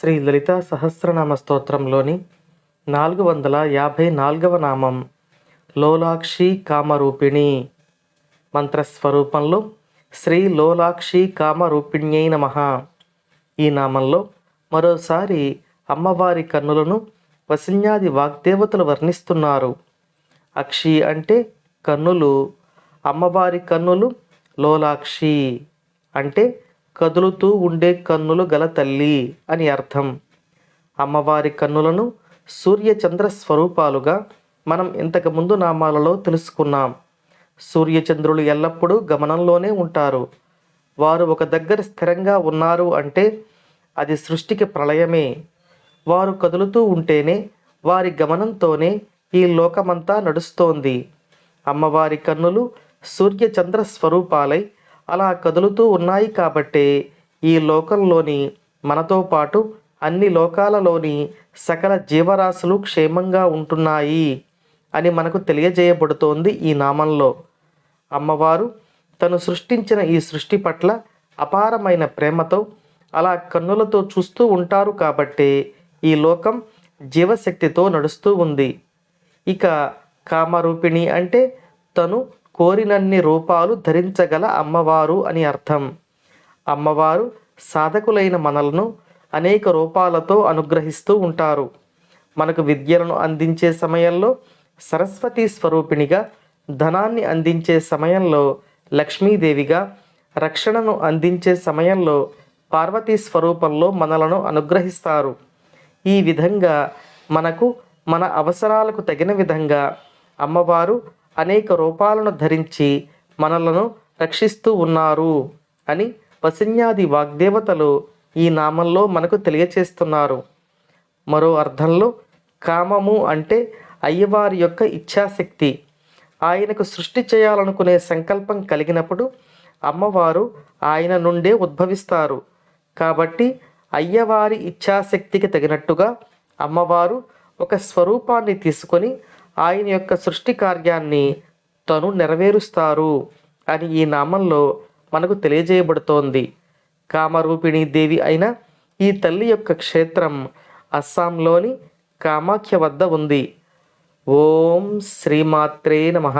శ్రీ లలిత సహస్రనామ స్తోత్రంలోని నాలుగు వందల యాభై నాలుగవ నామం లోలాక్షి కామరూపిణి. మంత్రస్వరూపంలో శ్రీ లోలాక్షి కామరూపిణ్యై నమ. ఈ నామంలో మరోసారి అమ్మవారి కన్నులను వసిన్యాది వాగ్దేవతలు వర్ణిస్తున్నారు. అక్షి అంటే కన్నులు అమ్మవారి కన్నులు లోలాక్షి అంటే కదులుతూ ఉండే కన్నులు గల తల్లి అని అర్థం. అమ్మవారి కన్నులను సూర్యచంద్ర స్వరూపాలుగా మనం ఇంతకు ముందు నామాలలో తెలుసుకున్నాం. సూర్యచంద్రులు ఎల్లప్పుడూ గమనంలోనే ఉంటారు. వారు ఒక దగ్గర స్థిరంగా ఉన్నారు అంటే అది సృష్టికి ప్రళయమే. వారు కదులుతూ ఉంటేనే వారి గమనంతోనే ఈ లోకమంతా నడుస్తోంది. అమ్మవారి కన్నులు సూర్యచంద్ర స్వరూపాలై అలా కదులుతూ ఉన్నాయి కాబట్టే ఈ లోకంలోని మనతో పాటు అన్ని లోకాలలోని సకల జీవరాశులు క్షేమంగా ఉంటున్నాయి అని మనకు తెలియజేయబడుతోంది ఈ నామంలో. అమ్మవారు తను సృష్టించిన ఈ సృష్టి పట్ల అపారమైన ప్రేమతో అలా కన్నులతో చూస్తూ ఉంటారు కాబట్టి ఈ లోకం జీవశక్తితో నడుస్తూ ఉంది. ఇక కామరూపిణి అంటే తను కోరినన్ని రూపాలు ధరించగల అమ్మవారు అని అర్థం. అమ్మవారు సాధకులైన మనలను అనేక రూపాలతో అనుగ్రహిస్తూ ఉంటారు. మనకు విద్యలను అందించే సమయంలో సరస్వతి స్వరూపిణిగా ధనాన్ని అందించే సమయంలో లక్ష్మీదేవిగా రక్షణను అందించే సమయంలో పార్వతీ స్వరూపంలో మనలను అనుగ్రహిస్తారు. ఈ విధంగా మనకు మన అవసరాలకు తగిన విధంగా అమ్మవారు అనేక రూపాలను ధరించి మనలను రక్షిస్తూ ఉన్నారు అని పసిన్యాది వాగ్దేవతలు ఈ నామంలో మనకు తెలియచేస్తున్నారు. మరో అర్థంలో కామము అంటే అయ్యవారి యొక్క ఇచ్ఛాశక్తి. ఆయనకు సృష్టి చేయాలనుకునే సంకల్పం కలిగినప్పుడు అమ్మవారు ఆయన నుండే ఉద్భవిస్తారు. కాబట్టి అయ్యవారి ఇచ్ఛాశక్తికి తగినట్టుగా అమ్మవారు ఒక స్వరూపాన్ని తీసుకొని ఆయన యొక్క సృష్టి కార్యాన్ని తను నెరవేరుస్తారు అని ఈ నామంలో మనకు తెలియజేయబడుతోంది. కామరూపిణి దేవి అయిన ఈ తల్లి యొక్క క్షేత్రం అస్సాంలోని కామాఖ్య వద్ద ఉంది. ఓం శ్రీమాత్రే నమః.